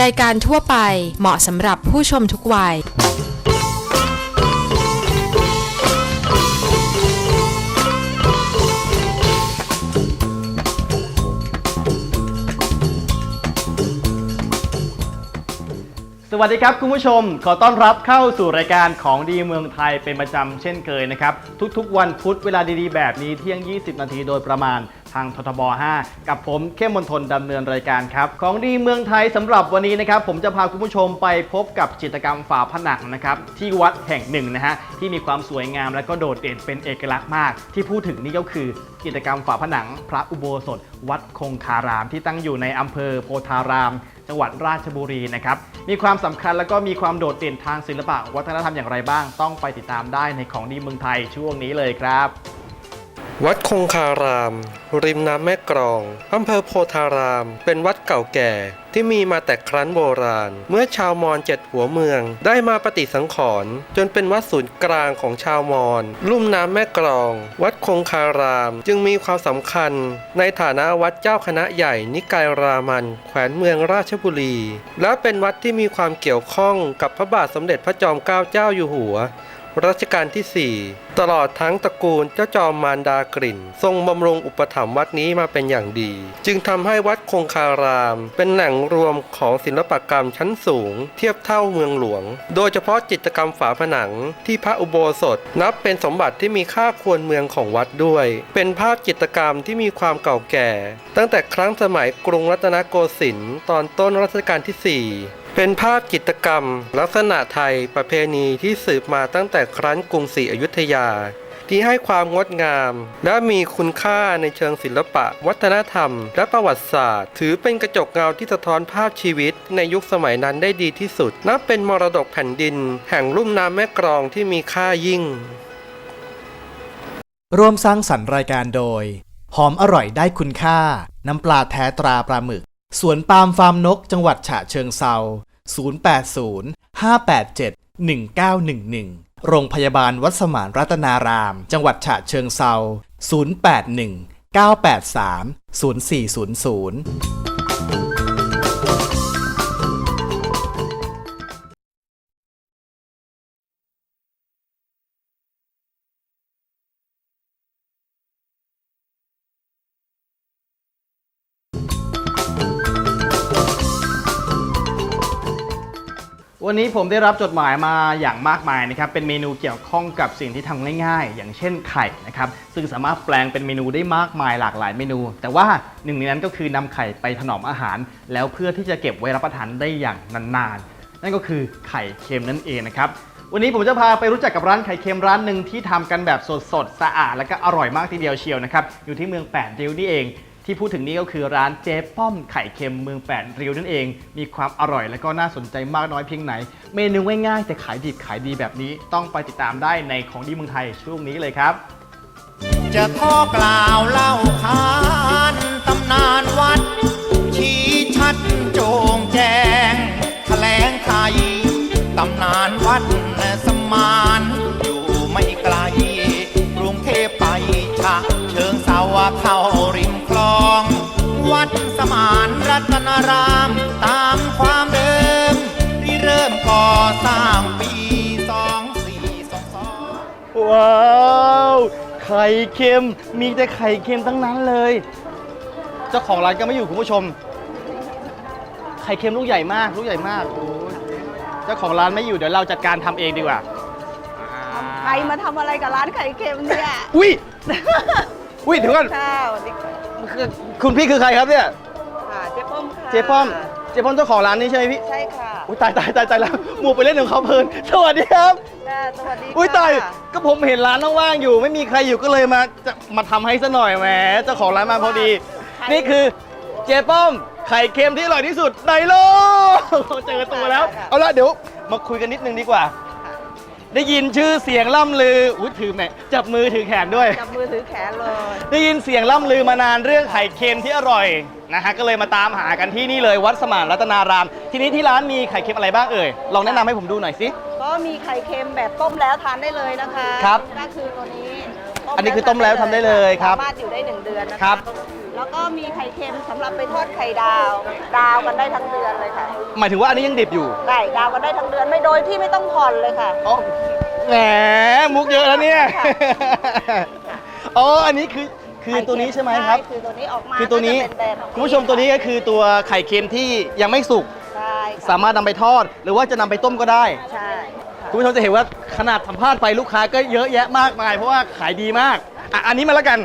รายการทั่วไปเหมาะสำหรับผู้ชมทุกวัย สวัสดีครับคุณผู้ชม ขอต้อนรับเข้าสู่รายการของดีเมืองไทยเป็นประจำเช่นเคยนะครับ ทุกๆ วันพุธเวลาดีๆ แบบนี้เที่ยง 20 นาทีโดยประมาณ ทางททบ 5 กับผมเข้มมนทนดำเนินรายการครับ ของดีเมืองไทยสำหรับวันนี้นะครับ ผมจะพาคุณผู้ชมไปพบกับจิตรกรรมฝาผนังนะครับ ที่วัดแห่งหนึ่งนะฮะ ที่มีความสวยงามและก็โดดเด่นเป็นเอกลักษณ์มาก ที่พูดถึงนี่ก็คือกิจกรรมฝาผนัง พระอุโบสถ วัดคงคาราม ที่ตั้งอยู่ในอำเภอโพธาราม จังหวัดราชบุรีนะครับ มีความสำคัญแล้วก็มีความโดดเด่นทางศิลปะวัฒนธรรมอย่างไรบ้าง ต้องไปติดตามได้ในของดีเมืองไทยช่วงนี้เลยครับ วัดคงคาราม ริมน้ำแม่กรองอำเภอโพธาราม เป็นวัดเก่าแก่ที่มีมาแต่ครั้นโบราณ เมื่อชาวมอญเจ็ดหัวเมือง ได้มาปฏิสังขรณ์จนเป็นวัดศูนย์กลางของชาวมอญลุ่มน้ำแม่กรอง วัดคงคาราม จึงมีความสำคัญ ในฐานะวัดเจ้าคณะใหญ่นิกายรามันแขวนเมืองราชบุรี และเป็นวัดที่มีความเกี่ยวข้องกับพระบาทสมเด็จพระจอมเกล้าเจ้าอยู่หัว รัชกาลที่ 4 ตลอดทั้งตระกูลเจ้าจอมมารดากลิ่น ทรงบำรุงอุปถัมภ์วัดนี้มาเป็นอย่างดี จึงทำให้วัดคงคาราม เป็นแหล่งรวมของศิลปกรรมชั้นสูง เทียบเท่าเมืองหลวง โดยเฉพาะจิตรกรรมฝาผนังที่พระอุโบสถ นับเป็นสมบัติที่มีค่าควรเมืองของวัดด้วย เป็นภาพจิตรกรรมที่มีความเก่าแก่ ตั้งแต่ครั้งสมัยกรุงรัตนโกสินทร์ตอนต้นรัชกาลที่ 4 เป็นภาพจิตรกรรม ลักษณะไทยประเพณีที่สืบมาตั้งแต่ครั้นกรุงศรีอยุธยา ที่ให้ความงดงาม และมีคุณค่าในเชิงศิลปะ วัฒนธรรม และประวัติศาสตร์ ถือเป็นกระจกเงาที่สะท้อนภาพชีวิต ในยุคสมัยนั้นได้ดีที่สุด นับเป็นมรดกแผ่นดิน แห่งลุ่มน้ำแม่กรองที่มีค่ายิ่ง ร่วมสร้างสรรค์รายการโดย หอมอร่อยได้คุณค่า น้ำปลาแท้ตราปลาหมึก สวนปาล์มฟาร์มนก จังหวัดฉะเชิงเซา 080 587 1911 โรงพยาบาลวัดสมานรัตนาราม จังหวัดฉะเชิงเซา 0819830400 วันนี้ผมได้รับจดหมายมาอย่างมากมายนะครับ เป็นเมนูเกี่ยวข้องกับสิ่งที่ทำง่ายๆ อย่างเช่นไข่นะครับ ซึ่งสามารถแปลงเป็นเมนูได้มากมายหลากหลายเมนู แต่ว่าหนึ่งในนั้นก็คือนำไข่ไปถนอมอาหาร แล้วเพื่อที่จะเก็บไว้รับประทานได้อย่างนานๆ นั่นก็คือไข่เค็มนั่นเองนะครับ วันนี้ผมจะพาไปรู้จักกับร้านไข่เค็มร้านหนึ่งที่ทำกันแบบสดๆ สะอาดและก็อร่อยมากทีเดียวเชียวนะครับ อยู่ที่เมืองแปดริ้วนี่เอง ที่พูดถึงนี้ก็คือร้านเจ๊ป้อมไข่เค็มเมืองแปดริ้วนั่นเอง มีความอร่อยและก็น่าสนใจมากน้อยเพียงไหน เมนูง่ายๆ แต่ขายดิบขายดีแบบนี้ต้องไปติดตามได้ในของดีเมืองไทยช่วงนี้เลยครับ จะขอกล่าวเล่าขานตำนานวัด ชี้ชัดโจงแจงแถลงไทยตำนานวัดารามตามความเดิมที่เริ่มก่อสร้างปี2422ว้าวไข่เค็มมีแต่ไข่เค็มทั้งนั้นเลย เจ้าของร้านก็ไม่อยู่คุณผู้ชม ไข่เค็มลูกใหญ่มากลูกใหญ่มากโอ้ยเจ้าของร้านไม่อยู่เดี๋ยวเราจัดการทำเองดีกว่าใครมาทำอะไรกับร้านไข่เค็มเนี่ยอุ้ยอุ้ยเดี๋ยวก่อนค่ะสวัสดีค่ะคือคุณพี่คือใครครับเนี่ยค่ะ เจ๊ป้อมค่ะเจ๊ป้อม เจ๊ป้อมเจ้าของร้านนี้ใช่ไหมพี่ใช่ค่ะอุ้ยตายตายตายตายแล้วหมูไปเล่นของเขาเพลิน สวัสดีครับค่ะสวัสดีค่ะอุ้ยตายก็ผมเห็นร้านว่างๆอยู่ ไม่มีใครอยู่ก็เลยมาจะมาทำให้ซะหน่อยแหมเจ้าของร้านมาพอดี นี่คือเจ๊ป้อม ไข่เค็มที่อร่อยที่สุดในโลกเจอตัวแล้ว เอาละเดี๋ยวมาคุยกันนิดนึงดีกว่า ได้ยินชื่อเสียงล่ำลืออุ้ยถือแหมจับมือถือแขนด้วย จับมือถือแขนเลย ได้ยินเสียงล่ำลือมานานเรื่องไข่เค็มที่อร่อย นะฮะก็เลยมาตามหากันที่นี่เลยวัดสมานรัตนาราม ทีนี้ที่ร้านมีไข่เค็มอะไรบ้างเอ่ยลองแนะนำให้ผมดูหน่อยสิ ก็มีไข่เค็มแบบต้มแล้วทานได้เลยนะคะครับก็คือตัวนี้ต้อันนี้คือต้มแล้วทำได้เลยครับสามารถอยู่ได้หนึ่งเดือนนะะครับ แล้วก็มีไข่เค็มสำหรับไปทอดไข่ดาว ดาวกันได้ทั้งเดือนเลยค่ะหมายถึงว่าอันนี้ยังดิบอยู่ได้ดาวกันได้ทั้งเดือนไม่โดยที่ไม่ต้องผ่อนเลยค่ะ อ๋อแหมมุกเยอะแล้วเนี่ยค่ะอ๋ออันนี้คือ คือตัวนี้ใช่ไหมครับ คือตัวนี้ออกมาคือตัวนี้ก็จะเป็นแบบคุณผู้ชมตัวนี้ก็คือตัวไข่เค็มที่ยังไม่สุก ใช่ค่ะสามารถนำไปทอด หรือว่าจะนำไปต้มก็ได้ ใช่ค่ะคุณผู้ชมจะเห็นว่าขนาดสัมภาษณ์ไปลูกค้าก็เยอะแยะมากมาย เพราะว่าขายดีมากอะอันนี้มาแล้วกัน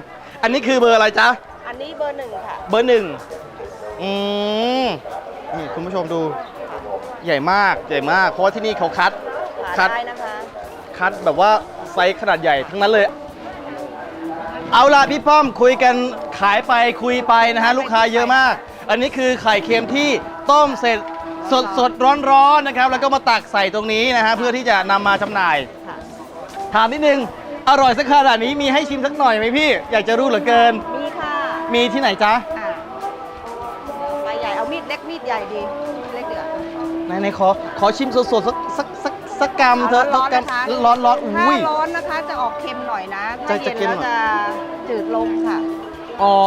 อันนี้คือเบอร์อะไรจ๊ะ อันนี้เบอร์หนึ่งค่ะ เบอร์หนึ่งอืมนี่คุณผู้ชมดู ใหญ่มาก ใหญ่มาก เพราะว่าที่นี่เขาคัดคัหาดได้นะคะ คัดแบบว่าไซส์ขนาดใหญ่ทั้งนั้นเลย เอาล่ะพี่ป้อมคุยกันขายไปคุยไปนะฮะลูกค้าเยอะมาก อันนี้คือไข่เค็มที่ต้มเสร็จสดสดร้อนร้อนๆนะครับ แล้วก็มาตักใส่ตรงนี้นะฮะเพื่อที่จะนำมาจำหน่าย ค่ะถามนิดนึง อร่อยสักขนาดนี้มีให้ชิมสักหน่อยไหมพี่ อยากจะรู้เหลือเกิน มีค่ะมีที่ไหนจ๊ะค่ะใบใหญ่เอามีดเล็กมีดใหญ่ดีมีดเล็กเดือดไหนไหนขอขอชิมสดๆสักสัก สักสักกำเถอะร้อนสัๆกนะคะกำร้อนร้อนๆถ้าอุ้ย ร้อนนะคะจะออกเค็มหน่อยนะ ถ้าจะเย็นจะเค็มแล้วหน่อย จะจืดลงค่ะอ๋อ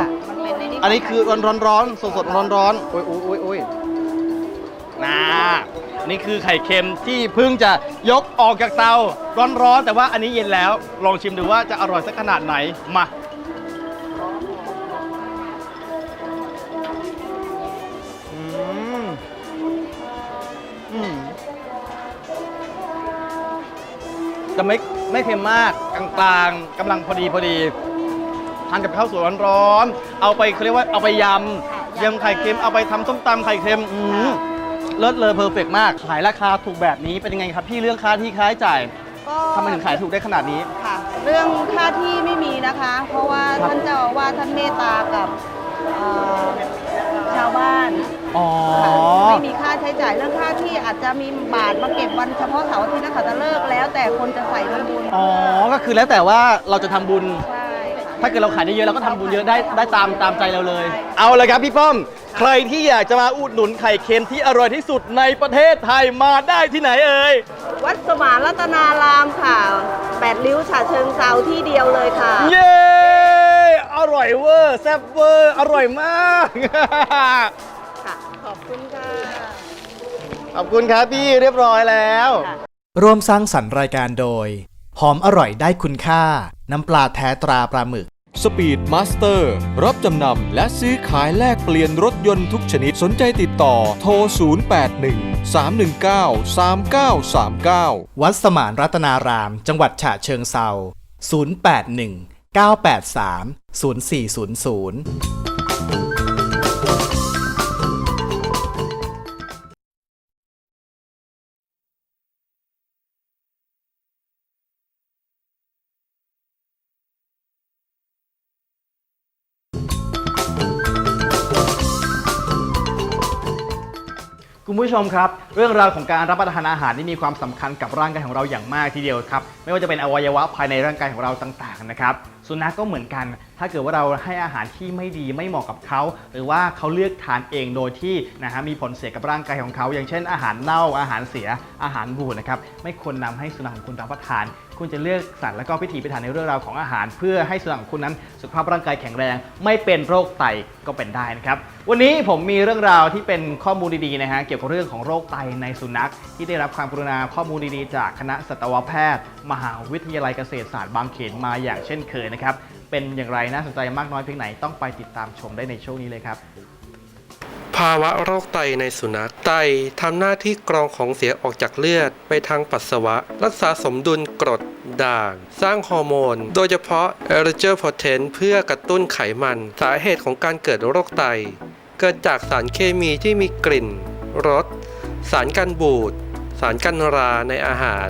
ค่ะมันเป็นในนี้อันนี้คือร้อนร้อนร้อนสดสดร้อนร้อนๆโอ้ยโอ้ยโอ้ยโอ้ยนะนี่คือไข่เค็มที่เพิ่งจะยกออกจากเตาร้อนร้อนๆแต่ว่าอันนี้เย็นแล้ว ลองชิมดูว่าจะอร่อยสักขนาดไหนมา จะไม่ไม่เค็มมากกลางๆกำลังพอดีพอดีทานกับข้าวสวยร้อนๆเอาไปเขาเรียกว่าเอาไปยำยำไข่เค็มเอาไปทำส้มตำไข่เค็มอืมเลิศเลอเพอร์เฟกมาก ขายราคาถูกแบบนี้เป็นยังไงครับ พี่เรื่องค่าที่ค่าใช้จ่ายก็ทำไมถึงขายถูกได้ขนาดนี้ ค่ะ เรื่องค่าที่ไม่มีนะคะ เพราะว่าครับ ท่านเจ้าอาวาสท่านเมตตากับเอ่อชาวบ้าน อ๋อค่ะไม่มีค่าใช้จ่ายเรื่องค่าที่อาจจะมีบาทมาเก็บวันเฉพาะเสาร์อาทิตย์นะคะจะเลิกแล้ว แต่คนจะใส่ทำบุญอ๋อ ก็คือแล้วแต่ว่าเราจะทำบุญ ใช่ค่ะ ถ้าเกิดเราขายได้เยอะเราก็ทำบุญเยอะได้ได้ตามตามใจเราเลยใช่เอาเลยครับพี่ป้อม ใครที่อยากจะมาอุดหนุนไข่เค็มที่อร่อยที่สุดในประเทศไทยมาได้ที่ไหนเอ่ย วัดสมานรัตนารามค่ะแปดริ้วฉะเชิงเซาที่เดียวเลยค่ะ เย้ อร่อยเวอร์ แซ่บเวอร์ อร่อยมาก ขอบคุณครับพี่เรียบร้อยแล้ว ร่วมสร้างสรรค์รายการโดย หอมอร่อยได้คุณค่า น้ำปลาแท้ตราปลาหมึก สปีดมาสเตอร์ รับจำนำและซื้อขายแลกเปลี่ยนรถยนต์ทุกชนิดสนใจติดต่อโทร 081 319 3939 วัดสมานรัตนาราม จังหวัดฉะเชิงเซา081 983 0400 คุณผู้ชมครับ เรื่องราวของการรับประทานอาหารนี่มีความสำคัญกับร่างกายของเราอย่างมากทีเดียวครับไม่ว่าจะเป็นอวัยวะภายในร่างกายของเราต่างๆนะครับสุนัขก็เหมือนกัน ถ้าเกิดว่าเราให้อาหารที่ไม่ดีไม่เหมาะกับเขา หรือว่าเขาเลือกทานเองโดยที่นะฮะมีผลเสียกับร่างกายของเขา อย่างเช่นอาหารเน่าอาหารเสียอาหารบูดนะครับไม่ควรนำให้สุนัขของคุณรับประทานคุณจะเลือกสรรและก็พิถีพิถันในเรื่องราวของอาหาร เพื่อให้สุนัขของคุณนั้นสุขภาพร่างกายแข็งแรง ไม่เป็นโรคไตก็เป็นได้นะครับ วันนี้ผมมีเรื่องราวที่เป็นข้อมูลดีๆนะฮะเกี่ยวกับเรื่องของโรคไตในสุนัข ที่ได้รับความกรุณาข้อมูลดีๆ จากคณะสัตวแพทย์ มหาวิทยาลัยเกษตรศาสตร์บางเขนมาอย่างเช่นเคยนะครับเป็นอย่างไรน่าสนใจมากน้อยเพียงไหนต้องไปติดตามชมได้ในช่วงนี้เลยครับาวะโรคไตในสุนัข ไตทำหน้าที่กรองของเสียออกจากเลือดไปทางปัสสาวะ รักษาสมดุลกรดด่าง สร้างฮอร์โมน โดยเฉพาะเอรเจอร์โพเทนเพื่อกระตุ้นไขมัน สาเหตุของการเกิดโรคไต เกิดจากสารเคมีที่มีกลิ่น รส สารกันบูด สารกันราในอาหาร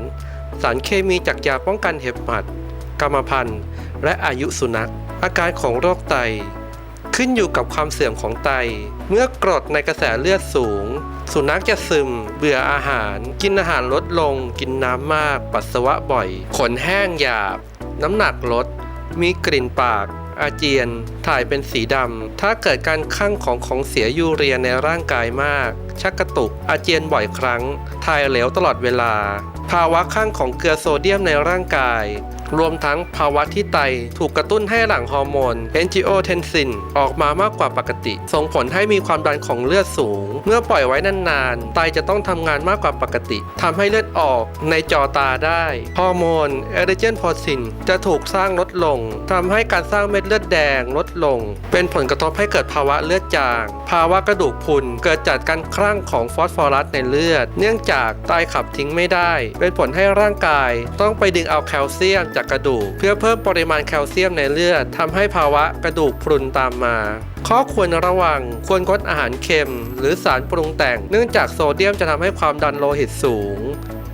สารเคมีจากยาป้องกันเห็บหมัด กรรมพันธุ์ และอายุสุนัข อาการของโรคไต ขึ้นอยู่กับความเสื่อมของไต เมื่อกรดในกระแสเลือดสูง สุนัขจะซึม เบื่ออาหาร กินอาหารลดลง กินน้ำมาก ปัสสาวะบ่อย ขนแห้งหยาบ น้ำหนักลด มีกลิ่นปากอาเจียน ถ่ายเป็นสีดำ ถ้าเกิดการคั่งของของเสียยูเรียในร่างกายมาก ชักกระตุก อาเจียนบ่อยครั้ง ถ่ายเหลวตลอดเวลา ภาวะข้างของเกลือโซเดียมในร่างกาย รวมทั้งภาวะที่ไตถูกกระตุ้นให้หลั่งฮอร์โมน angiotensin ออกมามากกว่าปกติ ส่งผลให้มีความดันของเลือดสูง เมื่อปล่อยไว้นานๆ ไตจะต้องทำงานมากกว่าปกติทำให้เลือดออกในจอตาได้ ฮอร์โมนเอริเจนพอซินจะถูกสร้างลดลงทำให้การสร้างเม็ดเลือดแดงลดลง เป็นผลกระทบให้เกิดภาวะเลือดจาง ภาวะกระดูกพุนเกิดจากการคลั่งของฟอสฟอรัสในเลือด เนื่องจากไตขับทิ้งไม่ได้ เป็นผลให้ร่างกายต้องไปดึงเอาแคลเซียมจากกระดูก เพื่อเพิ่มปริมาณแคลเซียมในเลือดทำให้ภาวะกระดูกพรุนตามมา ข้อควรระวังควรงดอาหารเค็ม หรือสารปรุงแต่ง เนื่องจากโซเดียมจะทำให้ความดันโลหิตสูง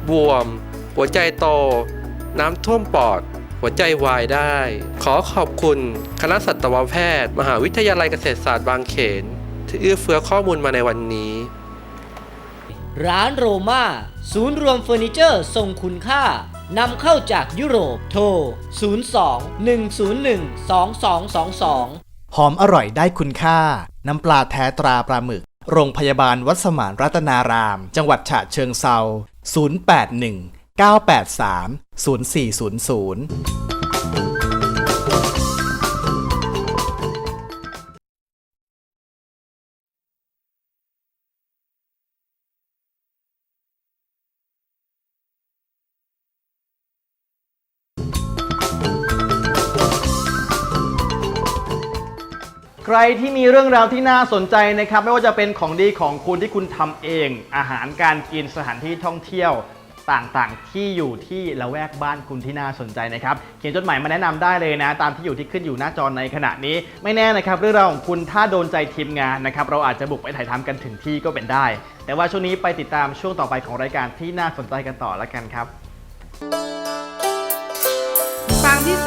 บวม หัวใจโต น้ำท่วมปอดหัวใจวายได้ ขอขอบคุณ คณะสัตวแพทย์ มหาวิทยาลัยเกษตรศาสตร์บางเขน ที่เอื้อเฟื้อข้อมูลมาในวันนี้ ร้านโรม่าศูนย์รวมเฟอร์นิเจอร์ทรงคุณค่า นำเข้าจากยุโรปโทร 02 101 2222 หอมอร่อยได้คุณค่า น้ำปลาแท้ตราปลาหมึก โรงพยาบาลวัดสมานรัตนาราม จังหวัดฉะเชิงเซา 081 983 0400 รที่มีเรื่องราวที่น่าสนใจนะครับ ไม่ว่าจะเป็นของดีของคุณที่คุณทำเอง อาหารการกินสถานที่ท่องเที่ยวต่างๆ ที่อยู่ที่ละแวกบ้านคุณที่น่าสนใจนะครับ เขียนจดหมายมาแนะนำได้เลยนะ ตามที่อยู่ที่ขึ้นอยู่หน้าจอในขณะนี้ ไม่แน่นะครับเรื่องราวของคุณถ้าโดนใจทีมงานนะครับ เราอาจจะบุกไปถ่ายทำกันถึงที่ก็เป็นได้ แต่ว่าช่วงนี้ไปติดตามช่วงต่อไปของรายการที่น่าสนใจกันต่อแล้วกันครับปางที่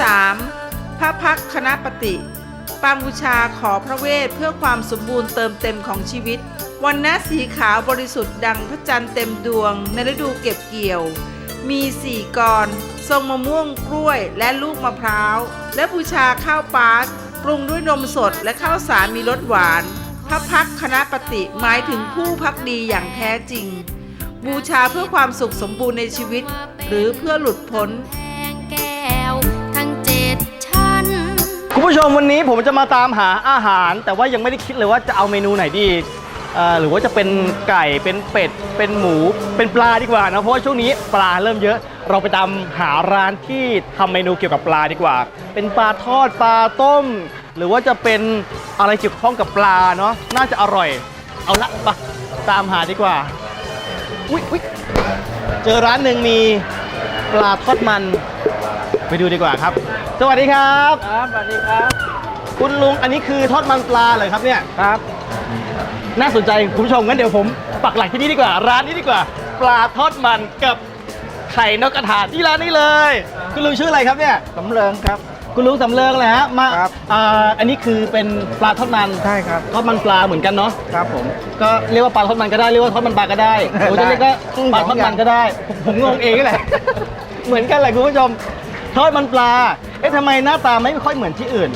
3 พระพักคณะปฏิ ปางบูชาขอพระเวทเพื่อความสมบูรณ์เติมเต็มของชีวิต วันนะสีขาวบริสุทธิ์ดังพระจันทร์เต็มดวงในฤดูเก็บเกี่ยว มีสี่กรทรงมะม่วงกล้วยและลูกมะพร้าว และบูชาข้าวปาสปรุงด้วยนมสดและข้าวสารมีรสหวาน พระพักคณะปฏิหมายถึงผู้พักดีอย่างแท้จริง บูชาเพื่อความสุขสมบูรณ์ในชีวิต หรือเพื่อหลุดพ้น คุณผู้ชมวันนี้ผมจะมาตามหาอาหาร แต่ว่ายังไม่ได้คิดเลยว่าจะเอาเมนูไหนดีหรือว่าจะเป็นไก่เป็นเป็ด เป็นหมู เป็นปลาดีกว่านะเพราะว่าช่วงนี้ปลาเริ่มเยอะ เราไปตามหาร้านที่ทำเมนูเกี่ยวกับปลาดีกว่า เป็นปลาทอดปลาต้ม หรือว่าจะเป็นอะไรเกี่ยวข้องกับปลาเนาะน่าจะอร่อย เอาละไปตามหาดีกว่าอุ๊ยอุ๊ยเจอร้านหนึ่งมีปลาทอดมัน ไปดูดีกว่าครับ สวัสดีครับ ครับสวัสดีครับ คุณลุงอันนี้คือทอดมันปลาเลยครับเนี่ย ครับ น่าสนใจคุณผู้ชมงั้นเดี๋ยวผมปักหลักที่นี่ดีกว่า ร้านนี้ดีกว่า ปลาทอดมันกับไข่นกกระทาที่ร้านนี้เลย คุณลุงชื่ออะไรครับเนี่ย สำเริงครับ คุณลุงสำเริงเลยฮะ มาครับ อ่าอันนี้คือเป็นปลาทอดมัน ใช่ครับ ทอดมันปลาเหมือนกันเนาะ ครับผม ก็เรียกว่าปลาทอดมันก็ได้เรียกว่าทอดมันปลาก็ได้หรือจะเรียกว่าปลาทอดมันก็ได้ผมผมงงเองนี่แหละ เหมือนกันแหละคุณผู้ชม ทอดมันปลา เอ๊ะทำไมหน้าตาไม่ค่อยเหมือนที่อื่น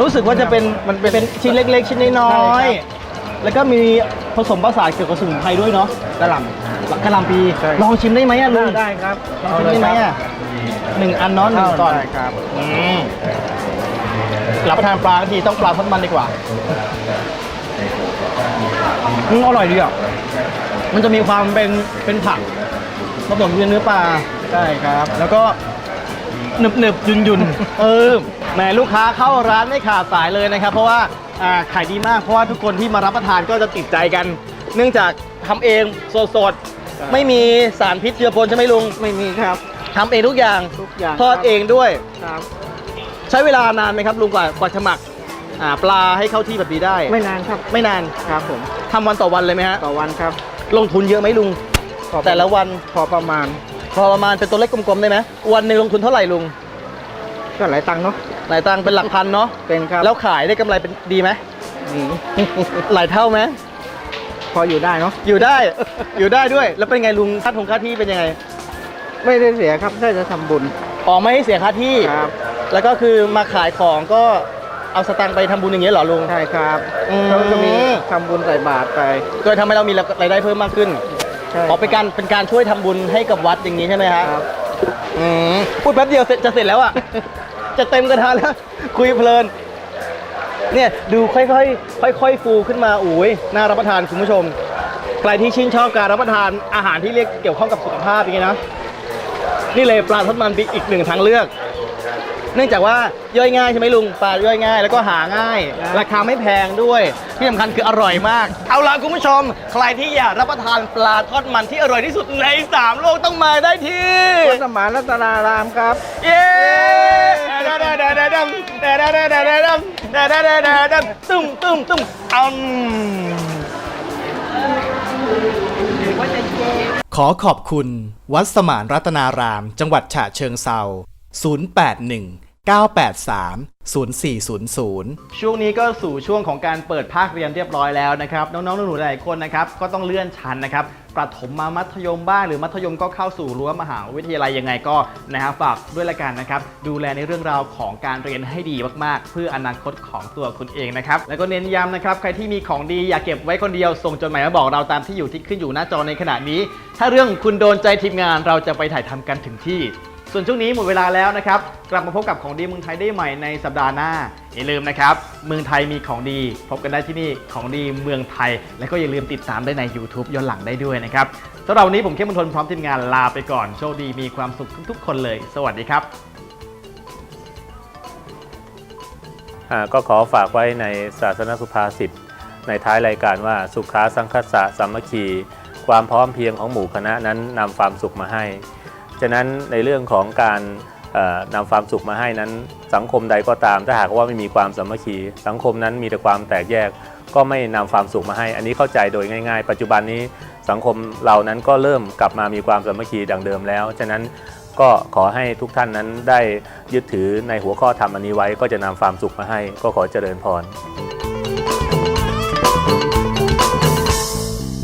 รู้สึกว่าจะเป็นมันเป็นชิ้นเล็ก ๆ ชิ้นน้อยๆแล้วก็มีผสมผสานเกี่ยวกับสมุนไพรด้วยเนาะกระหล่ำกระหล่ำปีใช่ ลองชิมได้ไหมอะลุงได้ครับลองชิมได้ไหมอะหนึ่งอันเนาะหนึ่งก่อน ได้ครับ อืมรับประทานปลาทีต้องปลาทอดมันดีกว่าอืมอร่อยดีอะ มันจะมีความเป็นเป็นผักผสมกับเนื้อปลาใช่ครับ แล้วก็ หนึบหนึบยุนยุนๆเออแหมลูกค้าเข้าร้านไม่ขาดสายเลยนะครับ เพราะว่าอ่าขายดีมากเพราะว่าทุกคนที่มารับประทานก็จะติดใจกัน เนื่องจากทำเองสดครับๆไม่มีสารพิษเชื้อปนใช่ไหมลุงไม่มีครับ ทำเองทุกอย่างทุกอย่างทอดครับ เองด้วย ครับ ใช้เวลานานไหมครับลุงกว่ากว่าจะหมักอ่าปลาให้เข้าที่แบบนี้ได้ไม่นานครับไม่นานครับผมทำวันต่อวันเลยไหมฮะต่อวันครับลงทุนเยอะไหมลุง พอแต่ละวันพอประมาณ พอประมาณเป็นตัวเลขกลมๆได้ไหมวันหนึ่งลงทุนเท่าไหร่ลุงก็หลายตังค์เนาะหลายตังค์เป็นหลักพันเนาะเป็นครับแล้วขายได้กำไรเป็นดีไหมนี่หลายเท่าไหมพออยู่ได้เนาะอยู่ได้ อยู่ได้ด้วย แล้วเป็นไงลุงค่าทงค่าที่เป็นยังไงไม่ได้เสียครับได้จะทำบุญออกไม่ให้เสียค่าที่ ครับแล้วก็คือมาขายของก็เอาสตางค์ไปทำบุญอย่างเงี้ยเหรอลุง ใช่ครับอืมแล้วก็มีทำบุญใส่บาตรไป โดยทำให้เรามีรายได้เพิ่มมากขึ้น ใช่อ๋อเป็นการเป็นการช่วยทำบุญให้กับวัดอย่างนี้ใช่ไหมฮะครับ อืมพูดแป๊บเดียวเสร็จจะเสร็จแล้วอะ จะเต็มกระทะแล้ว คุยเพลิน เนี่ยดูค่อยๆค่อยๆฟูขึ้นมาอุ้ยน่ารับประทานคุณผู้ชม ใครที่ชื่นชอบการรับประทานอาหารที่เรียกเกี่ยวข้องกับสุขภาพอย่างนี้นะ นี่เลยปลาทอดมันเป็นอีกหนึ่งทางเลือก เนื่องจากว่าย่อยง่ายใช่ไหมลุงปลาย่อยง่าย แล้วก็หาง่าย ราคาไม่แพงด้วย ที่สำคัญคืออร่อยมาก เอาล่ะคุณผู้ชม ใครที่อยากรับประทานปลาทอดมันที่อร่อยที่สุดในสามโลกต้องมาได้ที่วัดสมานรัตนารามครับ เย้ดาดาดาดาดำดาดาดาดาดาดำดาดาดาดาดำตุ้มตุ้มตุ้มอืมขอขอบคุณ วัดสมานรัตนาราม จังหวัดฉะเชิงเซา081 983 0400 ช่วงนี้ก็สู่ช่วงของการเปิดภาคเรียนเรียบร้อยแล้วนะครับ น้องๆหนูๆหลายคนนะครับก็ต้องเลื่อนชั้นนะครับประถมมามัธยมบ้างหรือมัธยมก็เข้าสู่รั้วมหาวิทยาลัยยังไงก็นะครับฝากด้วยละกันนะครับ ดูแลในเรื่องราวของการเรียนให้ดีมากๆ เพื่ออนาคตของตัวคุณเองนะครับ แล้วก็เน้นย้ำนะครับ ใครที่มีของดีอย่าเก็บไว้คนเดียวส่งจดหมายมาบอกเราตามที่อยู่ที่ขึ้นอยู่หน้าจอในขณะนี้ ถ้าเรื่องคุณโดนใจทีมงานเราจะไปถ่ายทำกันถึงที่ ส่วนช่วงนี้หมดเวลาแล้วนะครับ กลับมาพบกับของดีเมืองไทยได้ใหม่ในสัปดาห์หน้า อย่าลืมนะครับ เมืองไทยมีของดี พบกันได้ที่นี่ของดีเมืองไทย และก็อย่าลืมติดตามได้ใน YouTube ย้อนหลังได้ด้วยนะครับสำหรับวันนี้ผมเข้มมนทนพร้อมทีมงานลาไปก่อนโชคดีมีความสุขทุก ๆ คนเลย สวัสดีครับอ่าก็ขอฝากไว้ในศาสนสุภาษิตในท้ายรายการว่าสุขาสังคัสสะสามัคคี ความพร้อมเพรียงของหมู่คณะนั้นนำความสุขมาให้ ฉะนั้นในเรื่องของการนำความสุขมาให้นั้น สังคมใดก็ตาม ถ้าหากว่าไม่มีความสามัคคี สังคมนั้นมีแต่ความแตกแยก ก็ไม่นำความสุขมาให้ อันนี้เข้าใจโดยง่าย ๆ ปัจจุบันนี้สังคมเรานั้นก็เริ่มกลับมามีความสามัคคีดังเดิมแล้ว ฉะนั้นก็ขอให้ทุกท่านนั้นได้ยึดถือในหัวข้อธรรมอันนี้ไว้ ก็จะนำความสุขมาให้ ก็ขอเจริญพร